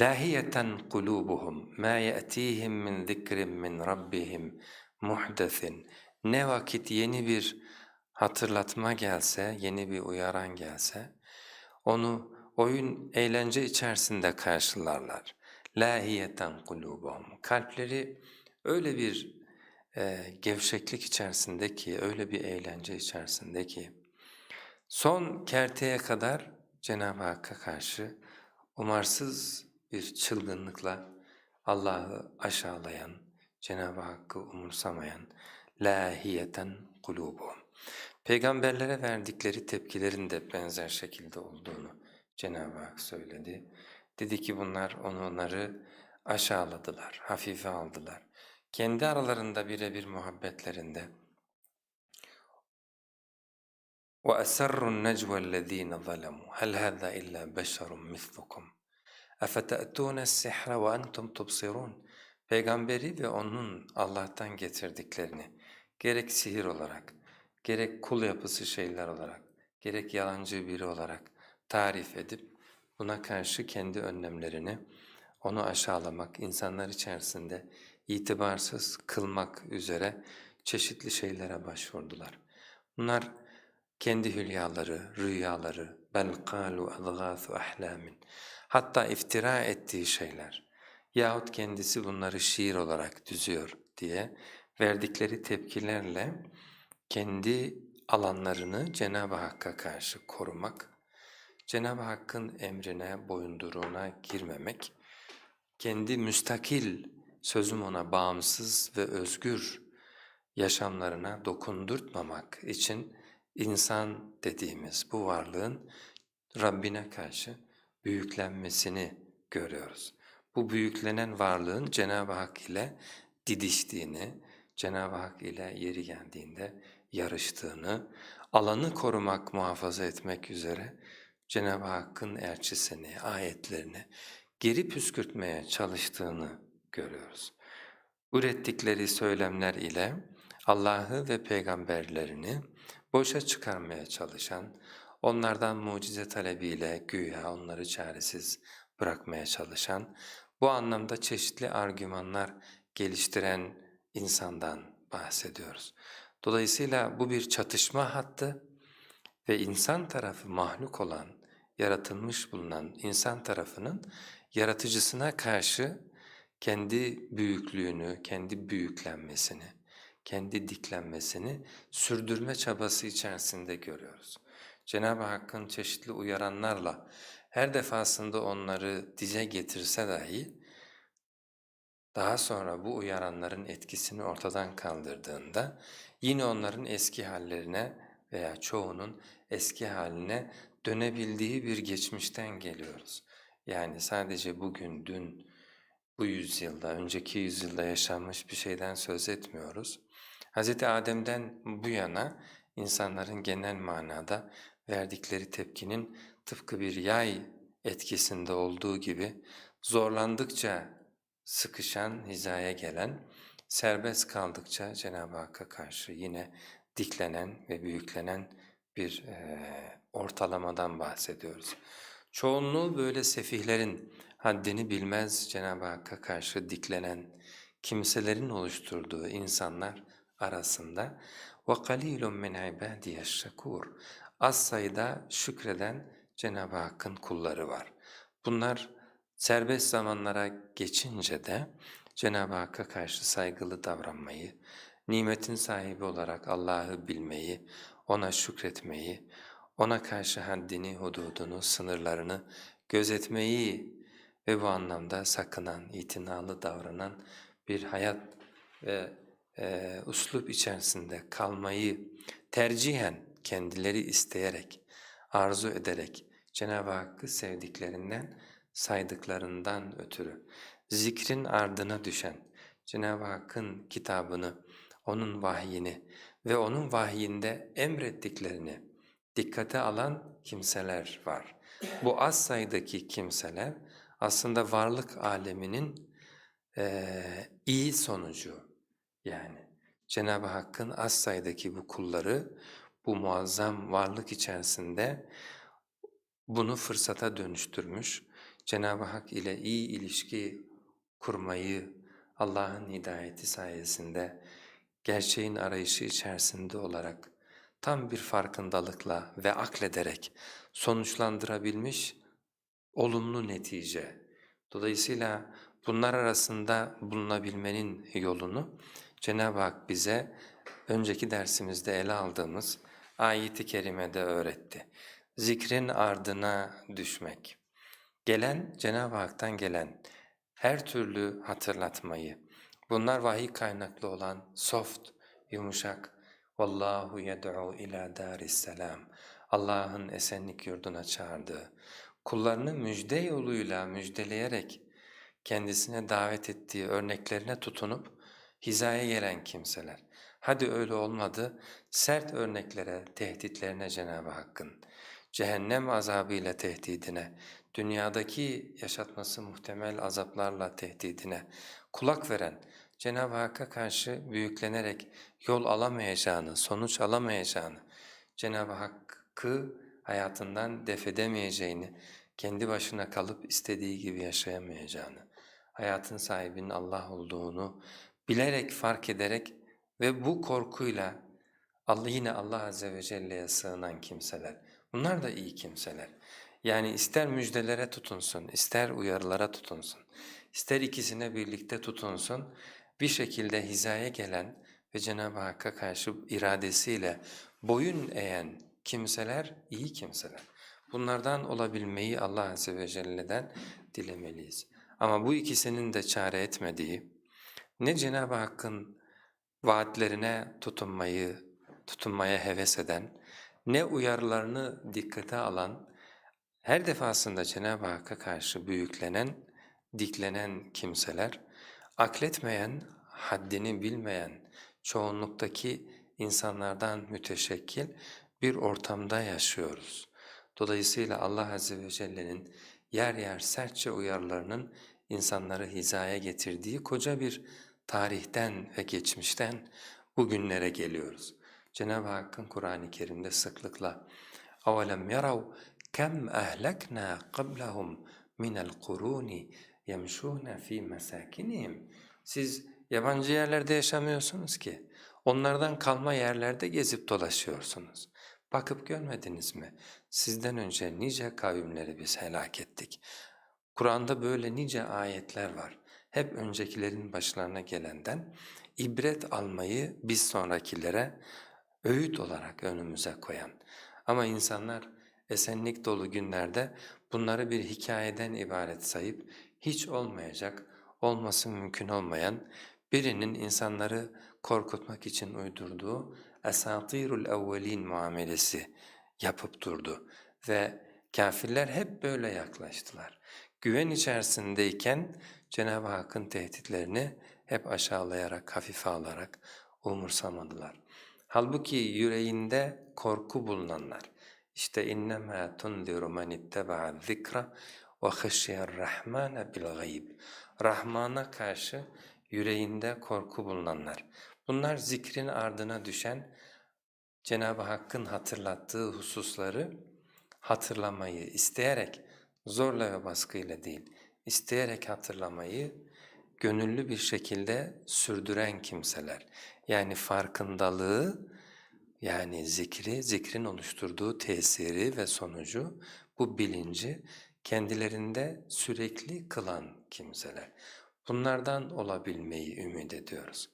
lahiyeten kulubuhum ma ya'tihim min zikrin min rabbihim muhdesin. Ne vakit yeni bir hatırlatma gelse, yeni bir uyaran gelse, onu oyun, eğlence içerisinde karşılarlar. Lahiyeten kulubuhum. Kalpleri öyle bir e, gevşeklik içerisinde ki, öyle bir eğlence içerisinde ki, son kerteye kadar Cenab-ı Hakk'a karşı umarsız bir çılgınlıkla Allah'ı aşağılayan, Cenab-ı Hakk'ı umursamayan lahiyeten kulubuhum. Peygamberlere verdikleri tepkilerin de benzer şekilde olduğunu Cenab-ı Hak söyledi. Dedi ki bunlar onları aşağıladılar, hafife aldılar. Kendi aralarında birebir muhabbetlerinde وَأَسَرُّوا النَّجْوَى الَّذ۪ينَ ظَلَمُوا هَلْ هَذَا إِلَّا بَشَرٌ مِثْلُكُمْ اَفَتَأْتُونَ السِّحْرَ وَاَنْتُمْ تُبْصِرُونَ Peygamberi ve onun Allah'tan getirdiklerini gerek sihir olarak, gerek kul yapısı şeyler olarak, gerek yalancı biri olarak tarif edip buna karşı kendi önlemlerini, onu aşağılamak, insanlar içerisinde itibarsız kılmak üzere çeşitli şeylere başvurdular. Bunlar kendi hülyaları, rüyaları, bel kâlu adgâthu ahlâmin, hatta iftira ettiği şeyler. Yahut kendisi bunları şiir olarak düzüyor diye verdikleri tepkilerle kendi alanlarını Cenab-ı Hakk'a karşı korumak, Cenab-ı Hakk'ın emrine, boyunduruğuna girmemek, kendi müstakil, sözüm ona bağımsız ve özgür yaşamlarına dokundurtmamak için insan dediğimiz bu varlığın Rabbine karşı büyüklenmesini görüyoruz. Bu büyüklenen varlığın Cenab-ı Hak ile didiştiğini, Cenab-ı Hak ile yeri geldiğinde yarıştığını, alanı korumak, muhafaza etmek üzere Cenab-ı Hakk'ın elçisini, ayetlerini geri püskürtmeye çalıştığını görüyoruz. Ürettikleri söylemler ile Allah'ı ve peygamberlerini boşa çıkarmaya çalışan, onlardan mucize talebiyle güya onları çaresiz bırakmaya çalışan, bu anlamda çeşitli argümanlar geliştiren insandan bahsediyoruz. Dolayısıyla bu bir çatışma hattı ve insan tarafı mahluk olan, yaratılmış bulunan insan tarafının yaratıcısına karşı kendi büyüklüğünü, kendi büyüklenmesini, kendi diklenmesini sürdürme çabası içerisinde görüyoruz. Cenab-ı Hakk'ın çeşitli uyaranlarla her defasında onları dize getirse dahi daha sonra bu uyaranların etkisini ortadan kaldırdığında yine onların eski hallerine veya çoğunun eski haline dönebildiği bir geçmişten geliyoruz. Yani sadece bugün, dün, bu yüzyılda, önceki yüzyılda yaşanmış bir şeyden söz etmiyoruz. Hz. Adem'den bu yana insanların genel manada verdikleri tepkinin tıpkı bir yay etkisinde olduğu gibi zorlandıkça sıkışan, hizaya gelen, serbest kaldıkça Cenab-ı Hakk'a karşı yine diklenen ve büyüklenen bir e, ortalamadan bahsediyoruz. Çoğunluğu böyle sefihlerin haddini bilmez Cenab-ı Hakk'a karşı diklenen kimselerin oluşturduğu insanlar arasında وَقَلِيلٌ مِنْ عِبَادِيَ الشَّكُورِ Az sayıda şükreden Cenab-ı Hakk'ın kulları var. Bunlar serbest zamanlara geçince de Cenab-ı Hakk'a karşı saygılı davranmayı, nimetin sahibi olarak Allah'ı bilmeyi, O'na şükretmeyi, O'na karşı haddini, hududunu, sınırlarını gözetmeyi ve bu anlamda sakınan, itinalı davranan bir hayat ve e, uslup içerisinde kalmayı tercihen kendileri isteyerek, arzu ederek Cenab-ı Hakk'ı sevdiklerinden, saydıklarından ötürü zikrin ardına düşen Cenab-ı Hakk'ın kitabını, O'nun vahyini ve O'nun vahyinde emrettiklerini dikkate alan kimseler var. Bu az sayıdaki kimseler aslında varlık aleminin e, iyi sonucu yani. Cenab-ı Hakk'ın az sayıdaki bu kulları bu muazzam varlık içerisinde bunu fırsata dönüştürmüş, Cenab-ı Hak ile iyi ilişki kurmayı Allah'ın hidayeti sayesinde gerçeğin arayışı içerisinde olarak tam bir farkındalıkla ve aklederek sonuçlandırabilmiş olumlu netice. Dolayısıyla bunlar arasında bulunabilmenin yolunu Cenab-ı Hak bize önceki dersimizde ele aldığımız ayeti kerimede öğretti. Zikrin ardına düşmek. Gelen, Cenab-ı Hak'tan gelen her türlü hatırlatmayı, bunlar vahiy kaynaklı olan soft, yumuşak, Vallahu yed'u ila daris selam. Allah'ın esenlik yurduna çağırdığı, kullarını müjde yoluyla müjdeleyerek kendisine davet ettiği örneklerine tutunup hizaya gelen kimseler. Hadi öyle olmadı, sert örneklere, tehditlerine Cenab-ı Hakk'ın, cehennem azabıyla tehdidine, dünyadaki yaşatması muhtemel azaplarla tehdidine kulak veren, Cenab-ı Hakk'a karşı büyüklenerek yol alamayacağını, sonuç alamayacağını, Cenab-ı Hakk'ı hayatından def edemeyeceğini, kendi başına kalıp istediği gibi yaşayamayacağını, hayatın sahibinin Allah olduğunu bilerek, fark ederek ve bu korkuyla Allah yine Allah Azze ve Celle'ye sığınan kimseler. Bunlar da iyi kimseler. Yani ister müjdelere tutunsun, ister uyarılara tutunsun, ister ikisine birlikte tutunsun, bir şekilde hizaya gelen ve Cenab-ı Hakk'a karşı iradesiyle boyun eğen kimseler iyi kimseler. Bunlardan olabilmeyi Allah Azze ve Celle'den dilemeliyiz. Ama bu ikisinin de çare etmediği, ne Cenab-ı Hakk'ın vaatlerine tutunmayı, tutunmaya heves eden, ne uyarılarını dikkate alan, her defasında Cenab-ı Hakk'a karşı büyüklenen, diklenen kimseler, akletmeyen, haddini bilmeyen, çoğunluktaki insanlardan müteşekkil bir ortamda yaşıyoruz. Dolayısıyla Allah Azze ve Celle'nin yer yer sertçe uyarılarının insanları hizaya getirdiği koca bir tarihten ve geçmişten bugünlere geliyoruz. Cenab-ı Hakk'ın Kur'an-ı Kerim'de sıklıkla أَوَلَمْ يَرَوْا كَمْ أَهْلَكْنَا قَبْلَهُمْ مِنَ الْقُرُونِ يَمْشُونَ ف۪ي مَسَاكِنِهِمْ Siz yabancı yerlerde yaşamıyorsunuz ki, onlardan kalma yerlerde gezip dolaşıyorsunuz. Bakıp görmediniz mi? Sizden önce nice kavimleri biz helak ettik. Kur'an'da böyle nice ayetler var. Hep öncekilerin başlarına gelenden ibret almayı biz sonrakilere öğüt olarak önümüze koyan. Ama insanlar esenlik dolu günlerde bunları bir hikayeden ibaret sayıp hiç olmayacak, olması mümkün olmayan birinin insanları korkutmak için uydurduğu esatirul evvelin muamelesi yapıp durdu ve kafirler hep böyle yaklaştılar. Güven içerisindeyken Cenab-ı Hakk'ın tehditlerini hep aşağılayarak, hafife alarak umursamadılar. Halbuki yüreğinde korku bulunanlar, işte men ittaba'a zikra ve khashiyar rahmana bil gayb. Rahman'a karşı yüreğinde korku bulunanlar. Bunlar zikrin ardına düşen Cenab-ı Hakk'ın hatırlattığı hususları hatırlamayı isteyerek, zorla ve baskıyla değil, isteyerek hatırlamayı gönüllü bir şekilde sürdüren kimseler. Yani farkındalığı, yani zikri, zikrin oluşturduğu tesiri ve sonucu, bu bilinci kendilerinde sürekli kılan kimseler. Bunlardan olabilmeyi ümit ediyoruz.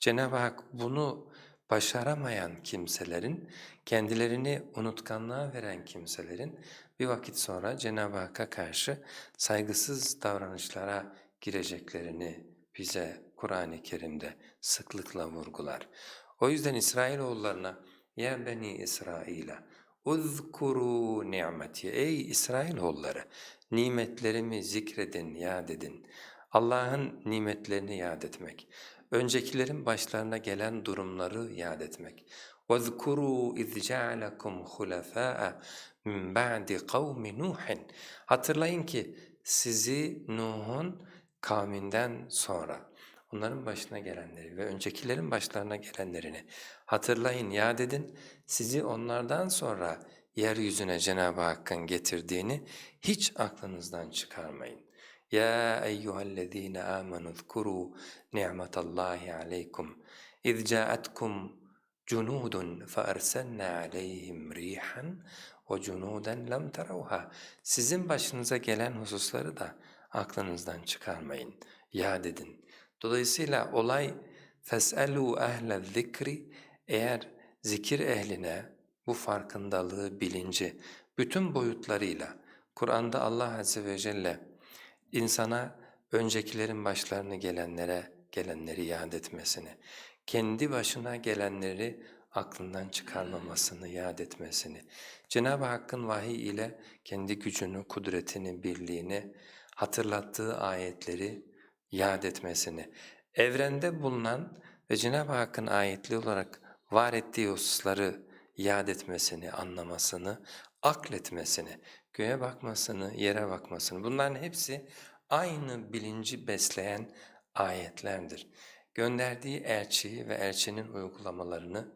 Cenab-ı Hak bunu başaramayan kimselerin, kendilerini unutkanlığa veren kimselerin bir vakit sonra Cenab-ı Hakk'a karşı saygısız davranışlara gireceklerini bize Kur'an-ı Kerim'de sıklıkla vurgular. O yüzden İsrailoğullarına ya beni İsrail'e uzkuru nimeti ey İsrailoğulları nimetlerimi zikredin, yad edin. Allah'ın nimetlerini yad etmek, öncekilerin başlarına gelen durumları yad etmek. وَاذْكُرُوا اِذْ جَعَلَكُمْ خُلَفَاءَ مِنْ بَعْدِ قَوْمِ نُوحٍ Hatırlayın ki sizi Nuh'un kavminden sonra onların başına gelenleri ve öncekilerin başlarına gelenlerini hatırlayın, yad edin. Sizi onlardan sonra yeryüzüne Cenab-ı Hakk'ın getirdiğini hiç aklınızdan çıkarmayın. Ya eyyühellezine amenu zkuru ni'metallahi aleykum iz ca'atkum junudun فَأَرْسَلْنَا عَلَيْهِمْ رِيحًا وَجُنُودًا لَمْ تَرَوْهَا Sizin başınıza gelen hususları da aklınızdan çıkarmayın, yad edin. Dolayısıyla olay فَاسْأَلُوا اَهْلَ الذِّكْرِ Eğer zikir ehline bu farkındalığı, bilinci bütün boyutlarıyla Kur'an'da Allah Azze ve Celle insana öncekilerin başlarına gelenlere gelenleri yad etmesini, kendi başına gelenleri aklından çıkarmamasını, yad etmesini, Cenab-ı Hakk'ın vahiy ile kendi gücünü, kudretini, birliğini hatırlattığı ayetleri yad etmesini, evrende bulunan ve Cenab-ı Hakk'ın ayetli olarak var ettiği hususları yad etmesini, anlamasını, akletmesini, göğe bakmasını, yere bakmasını bunların hepsi aynı bilinci besleyen ayetlerdir. Gönderdiği elçiyi ve elçinin uygulamalarını,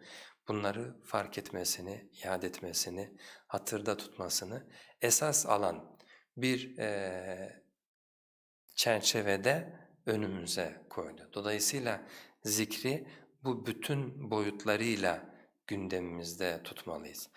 bunları fark etmesini, yad etmesini, hatırda tutmasını esas alan bir eee, çerçevede önümüze koydu. Dolayısıyla zikri bu bütün boyutlarıyla gündemimizde tutmalıyız.